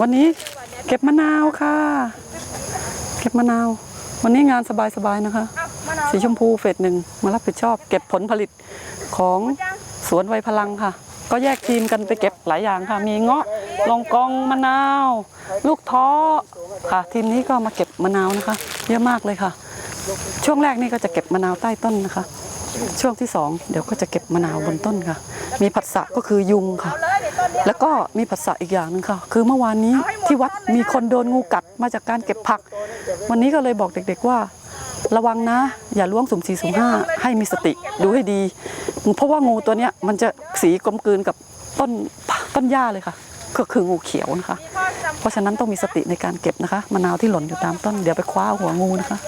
วันนี้เก็บมะนาวค่ะ เก็บมะนาว วันนี้งานสบายๆนะคะ สีชมพูเฟสหนึ่งมารับผิดชอบ เก็บผลผลิตของสวนไวยพลังค่ะ ก็แยกทีมกันไปเก็บหลายอย่างค่ะ มีเงาะลองกองมะนาว ลูกท้อค่ะ ทีมนี้ก็มาเก็บมะนาวนะคะ เยอะมากเลยค่ะ ช่วงแรกนี่ก็จะเก็บมะนาวใต้ต้นนะคะ ช่วงที่สองเดี๋ยวก็จะเก็บมะนาวบนต้นค่ะ มีผัสสะก็คือยุงค่ะ แล้วก็มีผัสสะอีกอย่างหนึ่งค่ะ คือเมื่อวานนี้ที่วัดมีคนโดนงูกัดมาจากการเก็บผัก วันนี้ก็เลยบอกเด็กๆว่า ระวังนะ อย่าล้วงสุ่มสี่สุ่มห้าให้มีสติดูให้ดี เพราะว่างูตัวเนี้ยมันจะสีกลมกลืนกับต้นต้นหญ้าเลยค่ะ ก็คืองูเขียวนะคะ เพราะฉะนั้นต้องมีสติในการเก็บนะคะมะนาวที่หล่นอยู่ตามต้นเดี๋ยวไปคว้าหัวงูนะคะ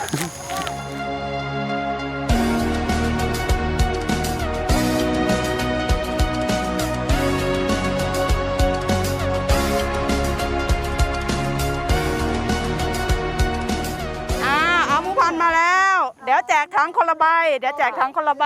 ดี๋ยวแจกถังคนละใบเดี๋ยวแจกถังคนละใบ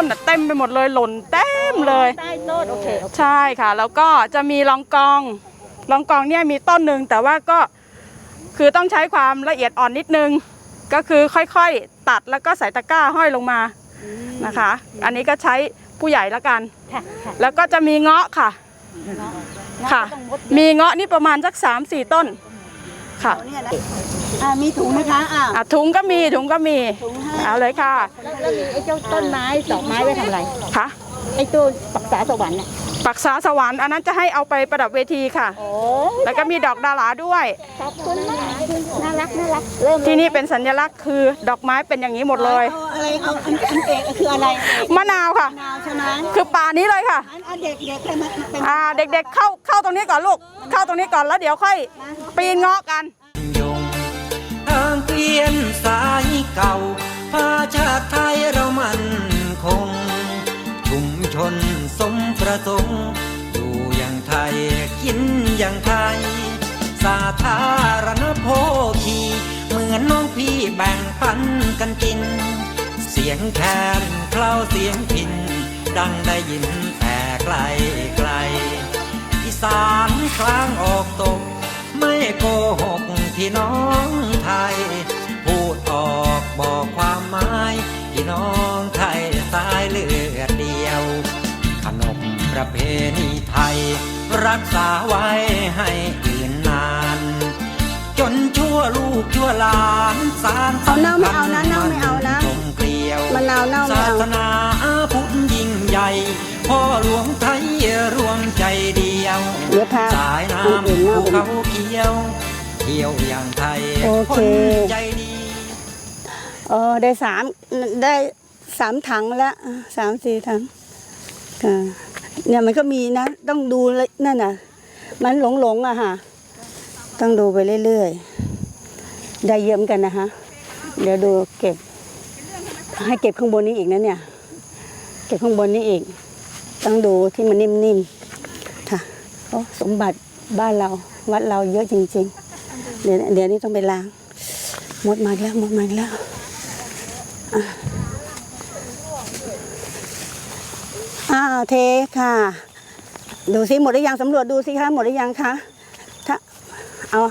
ต้ต้นน่ะเต็มไปหมดเลยหล่นเต็มเลย ใต้ต้นโอเคใช่ค่ะ แล้วก็จะมีรองกองรองกองเนี่ยมีต้นหนึ่งแต่ว่าก็คือต้องใช้ความละเอียดอ่อนนิดนึง ก็คือค่อยๆตัดแล้วก็ใส่ตะกร้าห้อยลงมานะคะ อันนี้ก็ใช้ผู้ใหญ่ละกัน ค่ะค่ะแล้วก็จะมีเงาะค่ะค่ะมีเงาะนี่ประมาณสัก3 4 ต้น ค่ะเนี่ยนะอ่ามีถุงไหมคะอ่าอะถุงก็มีถุงก็มี ถุงให้เอาเลยค่ะแล้วแล้วมีไอ้เจ้าต้นไม้ดอกไม้ไว้ทำอะไรค่ะ ไอ้ตัวปักษาสวรรค์เนี่ยปักษาสวรรค์อันนั้นจะให้เอาไปประดับเวทีค่ะ โอ้แล้วก็มีดอกดาราด้วย ขอบคุณมากน่ารักน่ารักเริ่มที่นี่เป็นสัญลักษณ์คือดอกไม้เป็นอย่างนี้หมดเลย เอาอะไรเอาอันอันเอกคืออะไรเอกมะนาวค่ะมะนาวใช่ไหมคือป่านี้เลยค่ะ อันอันเด็กเด็กเป็นเป็นอ่าเด็กๆเข้าเข้าตรงนี้ก่อนลูก เข้าตรงนี้ก่อนแล้วเดี๋ยวค่อย ปีนเงาะกัน ยงทางเกวียนสายเก่าพาชาติไทยเรามันคง ชนสมประสงค์อยู่อย่างไทยกินอย่างไทย สาธารณโภคีเหมือนน้องพี่แบ่งปันกันกิน เสียงแคนเคล้าเสียงพิน ดังได้ยินแต่ไกลไกลอีสานกลางออกตก ไม่โกหกพี่น้องไทย พูดออกบอกความหมายพี่น้องไทย สายเลือดเดียว ขนบประเพณีไทย รักษาไว้ให้ยืนนาน จนชั่วลูกชั่วหลานสารเอาเน่าไม่เอานะเน่าไม่เอานะ กลมเกลียวมะนาวเน่าไม่ศาเอาสนาพุทธยิ่งใหญ่พ่อหลวงไทยรวมใจเดียว เดี๋ยวพาสายอันอื่นน้ำเน่าภูไปเขาเขียว เที่ยวอย่างไทยโอเค นใจดี เออได้สามได้ สามถังแล้วสามสี่ถังเนี่ยมันก็มีนะ ต้องดูเลยนั่นน่ะ มันหลงหลงอะค่ะ ต้องดูไปเรื่อยๆ ได้เยี่ยมกันนะคะ เดี๋ยวดูเก็บ ให้เก็บข้างบนนี้อีกนะเนี่ย เก็บข้างบนนี้อีก ต้องดูที่มันนิ่มๆ ค่ะโอ้สมบัติบ้านเรา วัดเราเยอะจริง ๆ เดี๋ยวเดี๋ยวนี้ต้องไปล้าง หมดมาแล้วหมดมาแล้วอ้้าวเทค่ะ ดูสิหมดหรือยังสำรวจดูสิคะหมดหรือยังคะถ้าเอา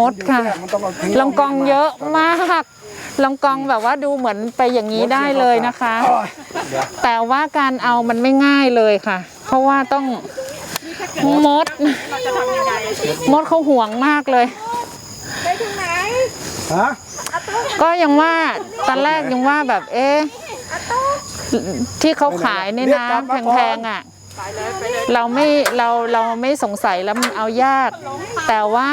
มดค่ะลองกองเยอะมากลองกองแบบว่าดูเหมือนไปอย่างนี้ได้เลยนะคะ แต่ว่าการเอามันไม่ง่ายเลยค่ะ เพราะว่าต้องมดมดเขาห่วงมากเลยฮะก็ยังว่าตอนแรกยังว่าแบบเอ๊ะที่เขาขายเนี่ยนะแพงๆอะเราไม่เราเราไม่สงสัยแล้วมันเอายาก แต่ว่า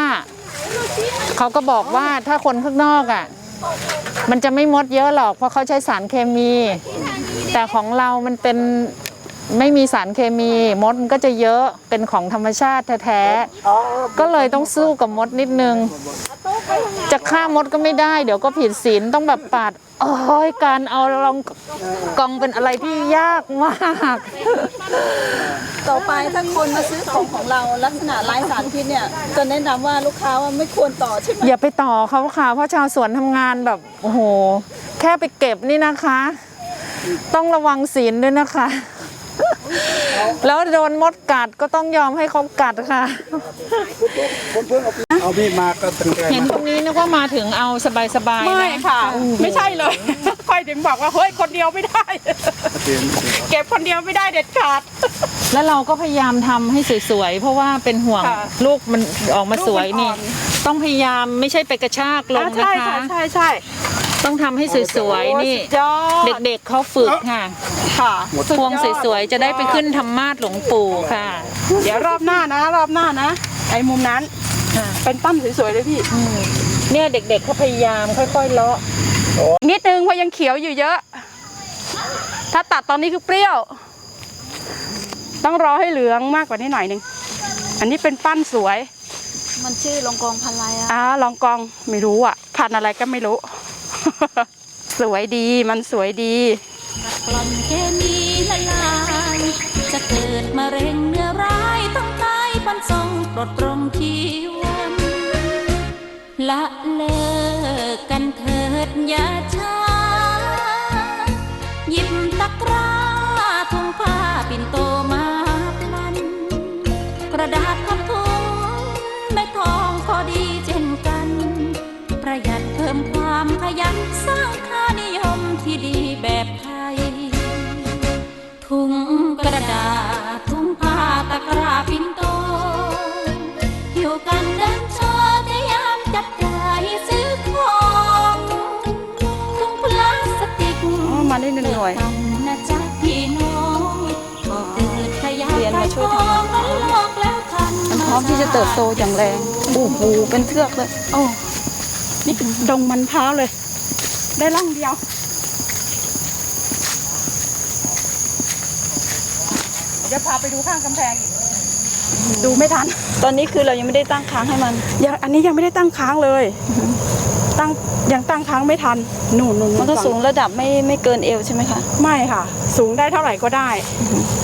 เขาก็บอกว่าถ้าคนข้างนอกอะ มันจะไม่มดเยอะหรอกเพราะเขาใช้สารเคมี แต่ของเรามันเป็น ไม่มีสารเคมีมดมันก็จะเยอะเป็นของธรรมชาติแท้ๆก็เลยต้องสู้กับมดนิดนึง จะฆ่ามดก็ไม่ได้ เดี๋ยวก็ผิดศีลต้องแบบปาดโอ้ยการเอาลองกองเป็นอะไรที่ยากมาก ต่อไปถ้าคนมาซื้อของของเราลักษณะไร้สารพิษเนี่ยจะแนะนำว่าลูกค้าว่าไม่ควรต่อใช่ไหมอย่าไปต่อเขาค่ะเพราะชาวสวนทำงานแบบโอ้โห แค่ไปเก็บนี่นะคะ ต้องระวังศีลด้วยนะคะ แล้วโดนมดกัดก็ต้องยอมให้เขากัดค่ะ คนเพิ่งเอาเอามีดมาก็ตึงแรงเห็นตรงนี้นึกว่ามาถึงเอาสบายๆไม่นะค่ะ ไม่ใช่เลย ค่อยถึงบอกว่าเฮ้ยคนเดียวไม่ได้เก็บคนเดียวไม่ได้เด็ดขาด แล้วเราก็พยายามทำให้สวยๆ เพราะว่าเป็นห่วงค่ะลูกมันออกมาสวยนี่ ลูกมันอ่ ต้องพยายามไม่ใช่ไปกระชากลงอะนะใช่คะค่ะใช่ใช่ ต้องทำให้สวยๆนี่ โอ้สุดยอด เด็กๆเขาฝึกค่ะ ค่ะพวงสวยๆ จะได้ไปขึ้นธรรมาสหลวงปู่ค่ะ เดี๋ยวรอบหน้านะ รอบหน้านะไอ้มุมนั้นค่ะ เป็นตั้มสวยๆเลยพี่ เนี่ยเด็กๆเขาพยายามค่อยๆเลาะ นิดนึงเพราะยังเขียวอยู่เยอะ ถ้าตัดตอนนี้คือเปรี้ยว ต้องรอให้เหลืองมากกว่านี้หน่อยหนึง อันนี้เป็นปั้นสวย มันชื่อลงกองพันลายอะอ่าลองกองไม่รู้อะ พันธุ์อะไรก็ไม่รู้ สวยดีมันสวยดีกล่อมเคมีละลายจะเกิดมะเร็งเนื้อร้ายต้องตายปันทรงปลดตรงชีวันละเลิกกันเถิดอย่าช้าหยิบตะกร้าถุงผ้าปิ่นโตมาพลัน กระดาษพับ หนึ่งหน่วยเลิกทำนะจ๊ะพี่น้องก็เกิดขยะเรียนมาช่วยทำงานมันโลกแล้วทันมันพร้อมที่จะเติบโตอย่างแรงโอ้โหเป็นเทือกเลยโอ้นี่เป็นดงมันพร้าวเลย ได้ร่องเดียวเดี๋ยวพาไปดูข้างกำแพงอีกดูไม่ทัน ตอนนี้คือเรายังไม่ได้ตั้งค้างให้มันยังอันนี้ยังไม่ได้ตั้งค้างเลย ตั้งยังตั้งค้างไม่ทันหนูนนู่นมันก็ฝั่สูงระดับไม่ไม่เกินเอวใช่ไหมคะ ไม่ค่ะ สูงได้เท่าไหร่ก็ได้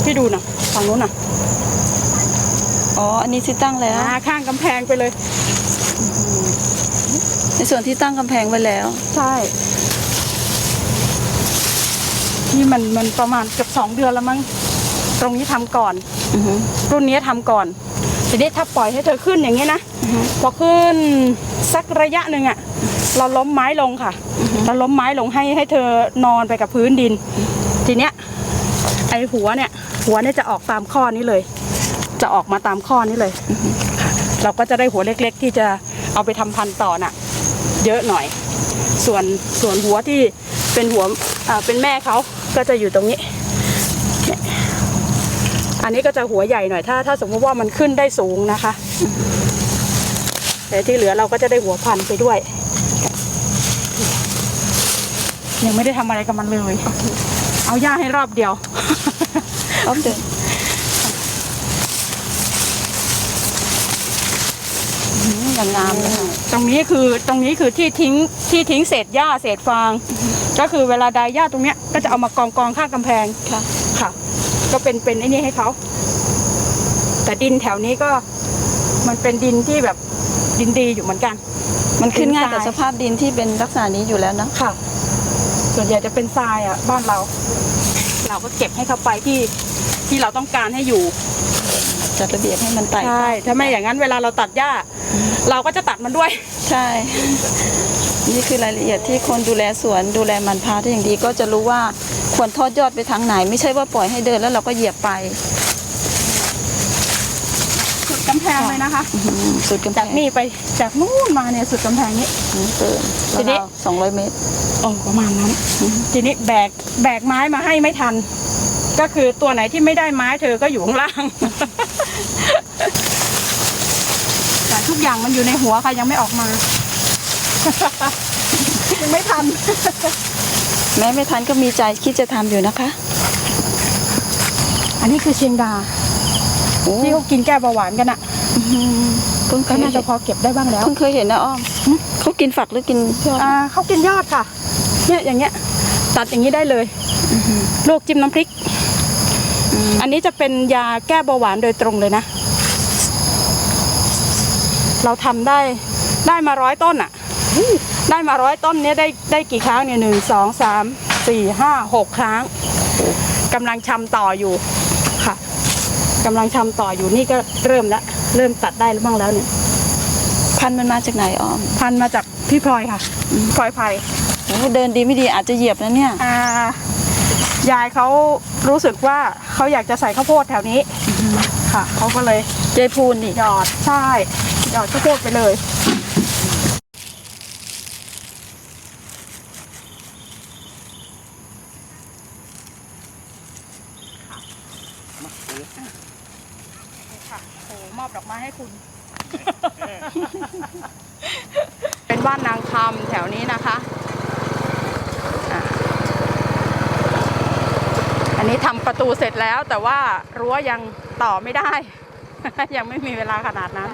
พี่ดูนะฝั่งนู้นนะอ๋อ อันนี้ที่ตั้งแล้วอ่าข้างกำแพงไปเลย ในส่วนที่ตั้งกำแพงไว้แล้ว ใช่นี่มันมันประมาณเกือบสองเดือนแล้วมั้งตรงนี้ทำก่อนอือฮึรุ่นนี้ทำก่อนทีนี้ถ้าปล่อยให้เธอขึ้นอย่างนี้นะพอขึ้นสักระยะหนึ่งอะ เราล้มไม้ลงค่ะ เราล้มไม้ลงให้ให้เธอนอนไปกับพื้นดิน ทีเนี้ยไอหัวเนี่ย หัวเนี่ยจะออกตามข้อนี้เลย จะออกมาตามข้อนี้เลย เราก็จะได้หัวเล็ก ๆ ที่จะเอาไปทำพันธุ์ต่อน่ะ เยอะหน่อย ส่วนส่วนหัวที่เป็นหัวอ่าเป็นแม่เขาก็จะอยู่ตรงนี้ อันนี้ก็จะหัวใหญ่หน่อยถ้า ถ้าสมมติว่ามันขึ้นได้สูงนะคะแต่ที่เหลือเราก็จะได้หัวพันธุ์ไปด้วย ยังไม่ได้ทำอะไรกับมันเลย เอาหญ้าให้รอบเดียวออฟเดนอย่างงามเลยค่ะตรงนี้คือตรงนี้คือที่ทิ้งที่ทิ้งเศษหญ้าเศษฟาง ก็คือเวลาดายหญ้าตรงเนี้ยก็จะเอามากองกองข้างกำแพง ค่ะ ค่ะ ก็เป็นเป็นไอ้นี่ให้เขาแต่ดินแถวนี้ก็ มันเป็นดินที่แบบดินดีอยู่เหมือนกันมันขึ้นง่ายดินทรายกับสภาพดินที่เป็นลักษณะนี้อยู่แล้วนะค่ะ ส่วนใหญ่จะเป็นทรายอะบ้านเรา เราก็เก็บให้เขาไปที่ที่เราต้องการให้อยู่ จัดระเบียบให้มันไต่ใช่ถ้าไม่อย่างนั้นเวลาเราตัดหญ้า เราก็จะตัดมันด้วย ใช่ นี่คือรายละเอียดที่คนดูแลสวนดูแลมันพาได้อย่างดีก็จะรู้ว่าควรทอดยอดไปทางไหน ไม่ใช่ว่าปล่อยให้เดินแล้วเราก็เหยียบไปสุดกำ แพงเลยนะคะอืมสุดกำแพจากงนี่ไปจากนู่นมาเนี่ยสุดกำแพงนี้ เกินทีนี้ สองร้อยเมตร โอ้ประมาณนั้นทีนี้แบกแบกไม้มาให้ไม่ทัน ก็คือตัวไหนที่ไม่ได้ไม้เธอก็อยู่ข้างล่าง แต่ทุกอย่างมันอยู่ในหัวค่ะยังไม่ออกมา ยังไม่ทัน แม้ไม่ทันก็มีใจคิดจะทำอยู่นะคะอันนี้คือเชียงดาโอ้ที่เขากินแก้เบาหวานกันอะ เพิ่งเคก็ยน่าเห็จะนพอเก็บได้บ้างแล้ว เพิ่งเคยเห็นนะอ้อมเขากินฝักหรือกินยอดอ่าเขากินยอดค่ะ เนี่ยอย่างเงี้ย ตัดอย่างนี้ได้เลยลวกจิ้มน้ำพริก อันนี้จะเป็นยาแก้เบาหวานโดยตรงเลยนะ เราทำได้ได้มาร้อยต้นอะได้มาร้อยต้นเนี้ยได้ได้กี่ครั้งเนี่ยหนึ่งสองสามสี่ห้าหกครั้งกำลังชำต่ออยู่ค่ะกำลังชำต่ออยู่นี่ก็เริ่มแล้ว เริ่มตัดได้แล้วบ้างแล้วเนี่ย พันธุ์มันมาจากไหนอ้อมพันธุ์มาจากพี่พลอยค่ะพลอยไผ่โอ้เดินดีไม่ดีอาจจะเหยียบนะเนี่ย อ่ายายเขารู้สึกว่าเขาอยากจะใส่ข้าวโพดแถวนี้ค่ะเขาก็เลยเจพูนนี่หยอดใช่หยอดข้าวโพดไปเลย ค่ะโอ้มอบดอกไม้ให้คุณ เป็นบ้านนางคำแถวนี้นะคะอะอันนี้ทำประตูเสร็จ แล้วแต่ว่ารั้วยังต่อไม่ได้ ยังไม่มีเวลาขนาดนั้น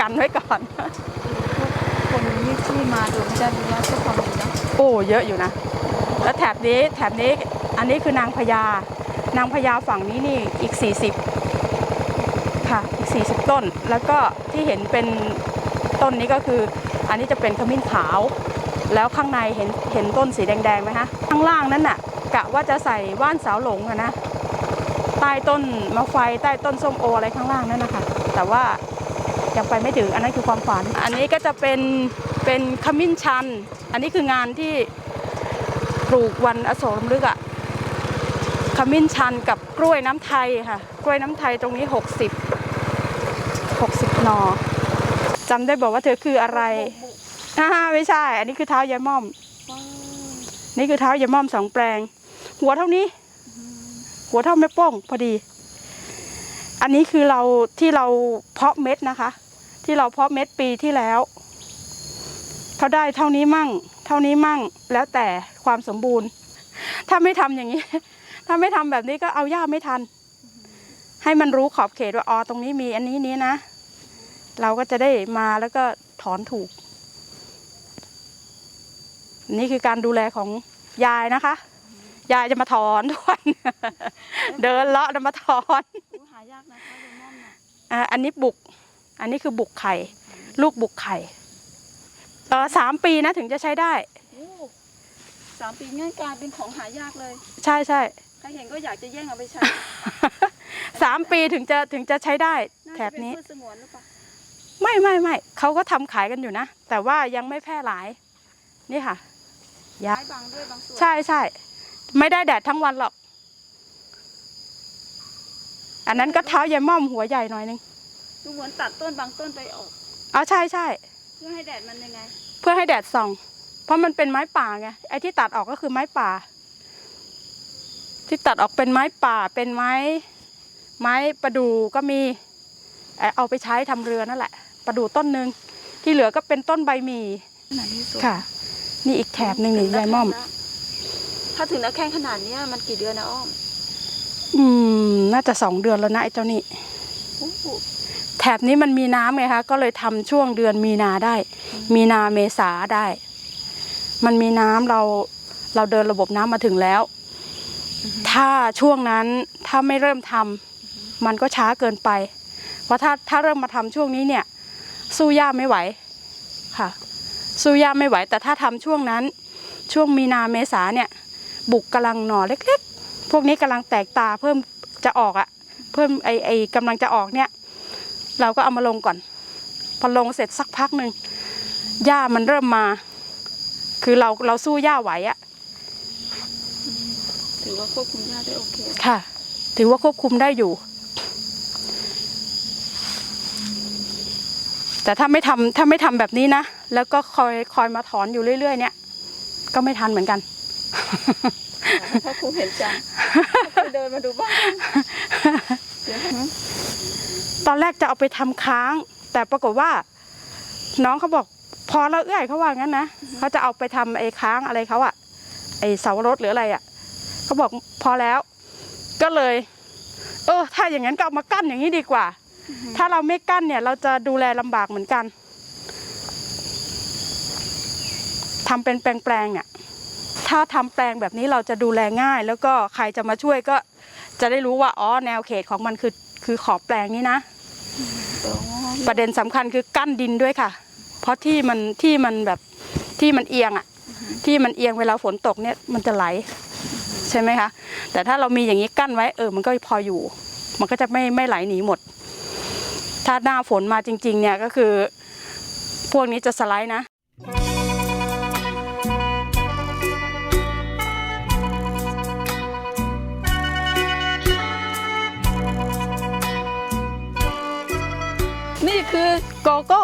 กันไว้ก่อน คนนี้ที่มาดูไม่ได้ดูว่าช่วยความรู้นะโอ้เยอะอยู่นะ แล้วแถบนี้แถบนี้อันนี้คือนางพญานางพญาฝั่งนี้นี่อีก 40 ค่ะอีก 40 ต้น แล้วก็ที่เห็นเป็นต้นนี้ก็คือ อันนี้จะเป็นขมิ้นขาว แล้วข้างในเห็นเห็นต้นสีแดงๆไหมคะข้างล่างนั้นน่ะกะว่าจะใส่ว่านสาวหลงอะนะ ใต้ต้นมะไฟใต้ต้นส้มโออะไรข้างล่างนั่นนะคะ แต่ว่ายังไปไม่ถึงอันนั้นคือความฝัน อันนี้ก็จะเป็นเป็นขมิ้นชัน อันนี้คืองานที่ปลูกวันอโศกลำลึกอะขมิ้นชันกับกล้วยน้ำไทยค่ะ กล้วยน้ำไทยตรงนี้ 60 60หนอจำได้บอกว่าเธอคืออะไรอ่าไม่ใช่ อันนี้คือเท้ายายม่อม นี่คือเท้ายายม่อมสองแปลง หัวเท่านี้ หัวเท่าแม่โป้งพอดี อันนี้คือเราที่เราเพาะเม็ดนะคะ ที่เราเพาะเม็ดปีที่แล้วเขาได้เท่านี้มั่ง เท่านี้มั่งแล้วแต่ความสมบูรณ์ ถ้าไม่ทำอย่างนี้ ถ้าไม่ทำแบบนี้ก็เอาหญ้าไม่ทัน ให้มันรู้ขอบเขตว่าอ๋อตรงนี้มีอันนี้นี้นะ เราก็จะได้มาแล้วก็ถอนถูก นี่คือการดูแลของยายนะคะ ยายจะมาถอนทุกวัน เดินเลาะแล้วมาถอนหายากนะคะยายม่อมน่ะอ่าอันนี้บุก อันนี้คือบุกไข่ ลูกบุกไข่เออสามปีนะถึงจะใช้ได้ โอ้สามปีง่ายกลายเป็นของหายากเลยใช่ใช่ใครเห็นก็อยากจะแย่งเอาไปใช้สามปีถึงจะถึงจะใช้ได้น่าแถจะบเป็นนี้พืชสงวนหรือเปล่าไม่ไม่ไม่เขาก็ทำขายกันอยู่นะ แต่ว่ายังไม่แพร่หลาย นี่ค่ะยาไม้บางด้วยบางส่วนใช่ใช่ ไม่ได้แดดทั้งวันหรอก อันนั้นก็เท้ายายม่อมหัวใหญ่หน่อยนึงดูเหมือนตัดต้นบางต้นไปออก อ๋อใช่ใช่เพื่อให้แดดมันยังไง เพื่อให้แดดส่อง เพราะมันเป็นไม้ป่าไงไอ้ที่ตัดออกก็คือไม้ป่า ที่ตัดออกเป็นไม้ป่า เป็นไม้ ไม้ประดู่ก็มี เอ่อเอาไปใช้ทำเรือนั่นแหละ ประดู่ต้นหนึ่งที่เหลือก็เป็นต้นใบหมี่ขนาดนี้สวยค่ะ นี่อีกแถบหนึ่งนี่ยายม่อม ถ้าถึงนักแข้งขนาดเนี้ยมันกี่เดือนนะอ้อม อืม น่าจะสองเดือนแล้วนะไอ้เจ้านี่โอ้โหแถบนี้มันมีน้ำไงคะก็เลยทำช่วงเดือนมีนาได้ มีนาเมษาได้ มันมีน้ำเราเราเดินระบบน้ำมาถึงแล้ว ถ้าช่วงนั้นถ้าไม่เริ่มทำมันก็ช้าเกินไป เพราะถ้าถ้าเริ่มมาทำช่วงนี้เนี่ย สู้ย่าไม่ไหวค่ะ สู้ย่าไม่ไหว แต่ถ้าทำช่วงนั้น ช่วงมีนาเมษาเนี่ย บุกกำลังหน่อเล็กๆ พวกนี้กำลังแตกตาเพิ่มจะออกอะ่ะ เพิ่มไอไอกำลังจะออกเนี่ย เราก็เอามาลงก่อน พอลงเสร็จสักพักหนึ่งหญ้ามันเริ่มมา คือเราเราสู้หญ้าไหวอะถือว่าควบคุมยาได้โอเคค่ะ ถือว่าควบคุมได้อยู่ แต่ถ้าไม่ทำถ้าไม่ทำแบบนี้นะ แล้วก็คอยคอยมาถอนอยู่เรื่อย ๆ เนี่ย ก็ไม่ทันเหมือนกัน ถ้าครูเห็นจังเดินมาดูบ้างเดี๋ยวนตอนแรกจะเอาไปทำค้าง แต่ปรากฏว่า น้องเขาบอก พอแล้วเอื้อยเขาว่างั้นนะเขาจะเอาไปทำไอ้ค้างอะไรเขาอะไอ้เสารถหรืออะไรอะเขาบอกพอแล้ว ก็เลย เออ ถ้าอย่างนั้นก็เอามากั้นอย่างนี้ดีกว่า ถ้าเราไม่กั้นเนี่ย เราจะดูแลลำบากเหมือนกันทำเป็นแปลงๆเนี่ย ถ้าทำแปลงแบบนี้เราจะดูแลง่าย แล้วก็ใครจะมาช่วยก็จะได้รู้ว่าอ๋อแนวเขตของมันคือคือขอบแปลงนี้นะ ประเด็นสำคัญคือกั้นดินด้วยค่ะ เพราะที่มันที่มันแบบที่มันเอียงอะที่มันเอียงเวลาฝนตกเนี่ยมันจะไหลใช่ไหมคะ แต่ถ้าเรามีอย่างนี้กั้นไว้เออมันก็พออยู่ มันก็จะไม่ไม่ไหลหนีหมด ถ้าหน้าฝนมาจริง ๆ เนี่ยก็คือ พวกนี้จะสไลด์นะ โกโก้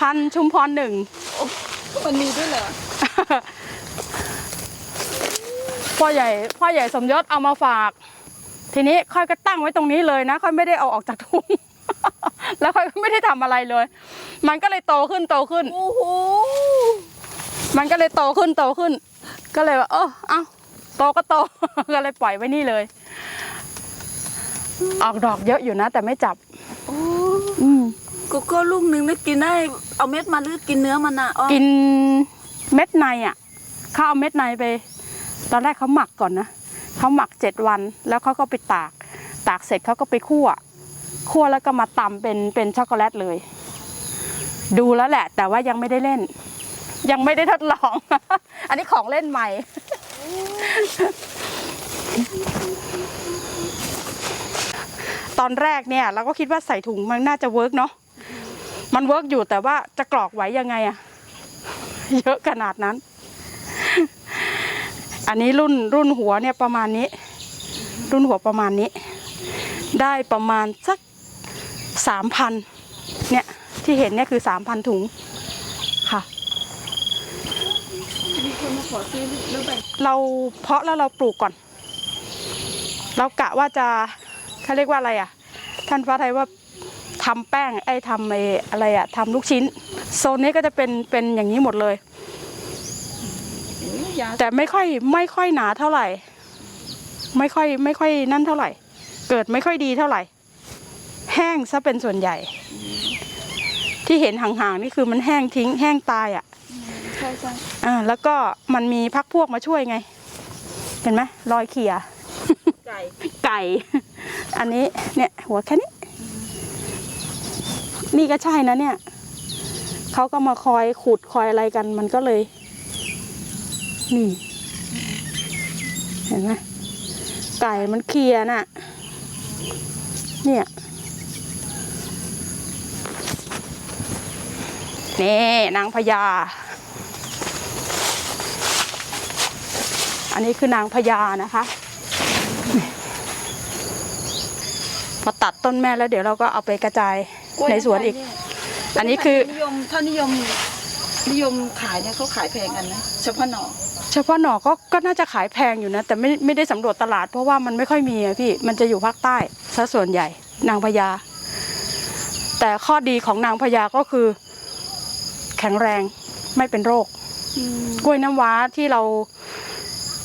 พันธุ์ชุมพรหนึ่ง มันมีด้วยเหรอ พ่อใหญ่พ่อใหญ่สมยศเอามาฝาก ทีนี้ค่อยก็ตั้งไว้ตรงนี้เลยนะ ค่อยไม่ได้เอาออกจากถุงแล้วค่อยก็ไม่ได้ทำอะไรเลย มันก็เลยโตขึ้นโตขึ้น โอ้โห มันก็เลยโตขึ้นโตขึ้น ก็เลยว่าเออเอาโตก็โต ก็เลยปล่อยไว้นี่เลย ออกดอกเยอะอยู่นะ แต่ไม่จับ อืมโกโก้ลูกหนึ่งนี่กินได้ เอาเม็ดมาหรือกินเนื้อมันอะอ้อกินเม็ดในอะเขาเอาเม็ดในไป ตอนแรกเขาหมักก่อนนะเขาหมักเจ็ดวันแล้วเขาก็ไปตาก ตากเสร็จเขาก็ไปคั่วคั่วแล้วก็มาตำเป็นเป็นช็อกโกแลตเลย ดูแล้วแหละ แต่ว่ายังไม่ได้เล่น ยังไม่ได้ทดลอง อันนี้ของเล่นใหม่ ตอนแรกเนี่ย เราก็คิดว่าใส่ถุงมันน่าจะเวิร์กเนาะ มันเวิร์กอยู่แต่ว่าจะกรอกไว้ยังไงอะเยอะขนาดนั้น อันนี้รุ่นรุ่นหัวเนี่ยประมาณนี้ รุ่นหัวประมาณนี้ ได้ประมาณสักสามพันเนี่ยที่เห็นเนี่ยคือสามพันถุงค่ะเราเพาะแล้วเราปลูกก่อน เรากะว่าจะเขาเรียกว่าอะไรอะ ท่านพระไทยว่า ทำแป้งไอ้ทำไอ้อะไรอะทำลูกชิ้น โซนนี้ก็จะเป็นเป็นอย่างนี้หมดเลย แต่ไม่ค่อยไม่ค่อยหนาเท่าไหร่ ไม่ค่อยไม่ค่อยนั่นเท่าไหร่ เกิดไม่ค่อยดีเท่าไหร่ แห้งซะเป็นส่วนใหญ่ ที่เห็นห่างๆนี่คือมันแห้งทิ้ง แห้งตายอะใช่ใช่อ่าแล้วก็มันมีพักพวกมาช่วยไง เห็นไหมรอยเขี่ยไก่ไก่ อันนี้เนี่ยหัวแค่นี้ นี่ก็ใช่นะเนี่ยเขาก็มาคอยขุดคอยอะไรกัน มันก็เลย นี่ เห็นไหมไก่มันเคลียร์น่ะ เนี่ยนี่นางพญา อันนี้คือนางพญานะคะพอตัดต้นแม่แล้วเดี๋ยวเราก็เอาไปกระจาย ในสวนอีก อันนี้คือนิยมถ้านิยมนิยมขายเนี่ยเขาขายแพงกันนะเฉพาะหน่อเฉพาะหน่อก็ก็น่าจะขายแพงอยู่นะ แต่ไม่ไม่ได้สำรวจตลาดเพราะว่ามันไม่ค่อยมีอะพี่มันจะอยู่ภาคใต้ซะส่วนใหญ่นางพญาแต่ข้อดีของนางพญาก็คือ แข็งแรงไม่เป็นโรคกล้วยน้ำว้าที่เรา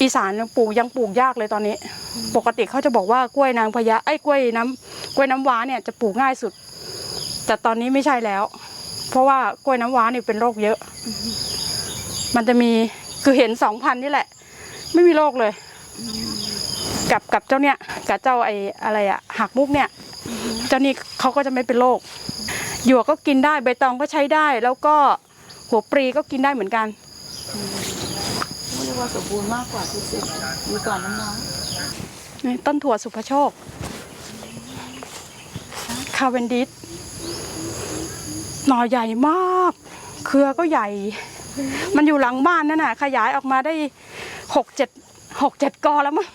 อีสานยังปลูกยังปลูกยากเลยตอนนี้ ปกติเขาจะบอกว่ากล้วยนางพญาไอ้ยกล้วยน้ำกล้วยน้ำว้าเนี่ยจะปลูกง่ายสุด แต่ตอนนี้ไม่ใช่แล้ว เพราะว่ากล้วยน้ำว้านี่เป็นโรคเยอะ มันจะมีคือเห็นสองพันนี่แหละ ไม่มีโรคเลย กับกับเจ้าเนี่ยกับเจ้าไอ้อะไรอะหักมุกเนี่ย เจ้านี่เขาก็จะไม่เป็นโรคหยวกก็กินได้ใบตองก็ใช้ได้ แล้วก็หัวปรีก็กินได้เหมือนกันเรียกว่าสมบูรณ์มากกว่าที่สุดมีก่อนน้องนี่ต้นถั่วสุภโชคาเวนดิส หน่อใหญ่มาก เครือก็ใหญ่ มันอยู่หลังบ้านนั่นน่ะ ขยายออกมาได้หกเจ็ดหกเจ็ดกอแล้วมั้ง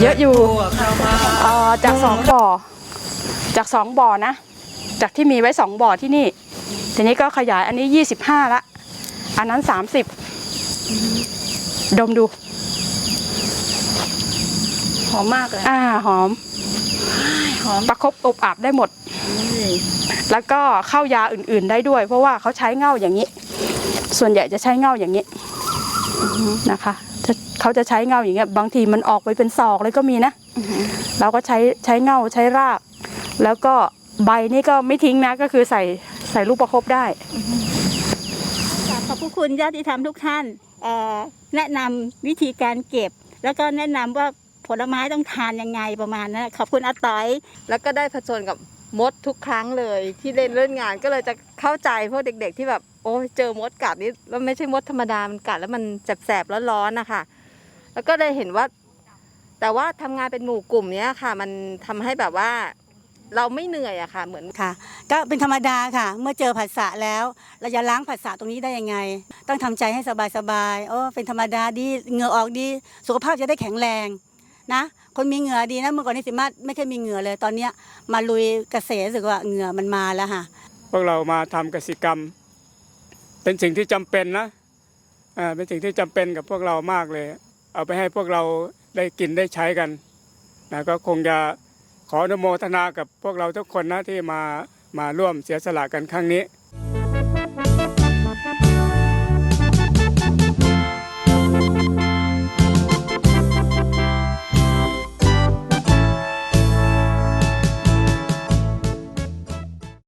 เยอะอยู่เอ่อจากสองบ่อ จากสองบ่อนะ จากที่มีไว้สองบ่อที่นี่ ทีนี้ก็ขยายอันนี้ยี่สิบห้าละ อันนั้นสามสิบดมดู หอมมากเลยอ่าหอม หอมประคบอบอาบได้หมด แล้วก็เข้ายาอื่นๆได้ด้วย เพราะว่าเขาใช้เง่าอย่างนี้ ส่วนใหญ่จะใช้เง่าอย่างนี้นะคะจะเขาจะใช้เง่าอย่างเงี้ยบางทีมันออกไปเป็นศอกเลยก็มีนะเราก็ใช้ใช้เง่าใช้ราก แล้วก็ใบนี่ก็ไม่ทิ้งนะก็คือใส่ใส่ลูกประคบได้ ขอบพระคุณญาติธรรมทุกท่านแนะนำวิธีการเก็บ แล้วก็แนะนำว่าผลไม้ต้องทานยังไงประมาณนั้นขอบคุณอาต๋อย แล้วก็ได้ผจญกับมดทุกครั้งเลย ที่เล่นเล่นงานก็เลยจะเข้าใจพวกเด็ก ๆ ที่แบบโอ้เจอมดกัดนี่แล้วไม่ใช่มดธรรมดามันกัดแล้วมันแสบๆร้อนๆนะคะแล้วก็เลยเห็นว่า แต่ว่าทำงานเป็นหมู่กลุ่มเนี้ยค่ะ มันทำให้แบบว่า เราไม่เหนื่อยอะค่ะเหมือนค่ะ ก็เป็นธรรมดาค่ะ เมื่อเจอผัสสะแล้ว เราจะล้างผัสสะตรงนี้ได้ยังไง ต้องทำใจให้สบายๆโอ้เป็นธรรมดาดีเหงื่อออกดี สุขภาพจะได้แข็งแรงนะ คนมีเหงื่อดีนะเมื่อก่อนนี่สิมาไม่เคยมีเหงื่อเลยตอนเนี้ยมาลุยเกษตรรู้สึกว่าเหงื่อมันมาแล้วค่ะพวกเรามาทำกสิกรรม เป็นสิ่งที่จำเป็นนะอ่าเป็นสิ่งที่จำเป็นกับพวกเรามากเลย เอาไปให้พวกเราได้กินได้ใช้กันนะก็คงจะ ขออนุโมทนากับพวกเราทุกคนนะที่มามาร่วมเสียสละกันครั้งนี้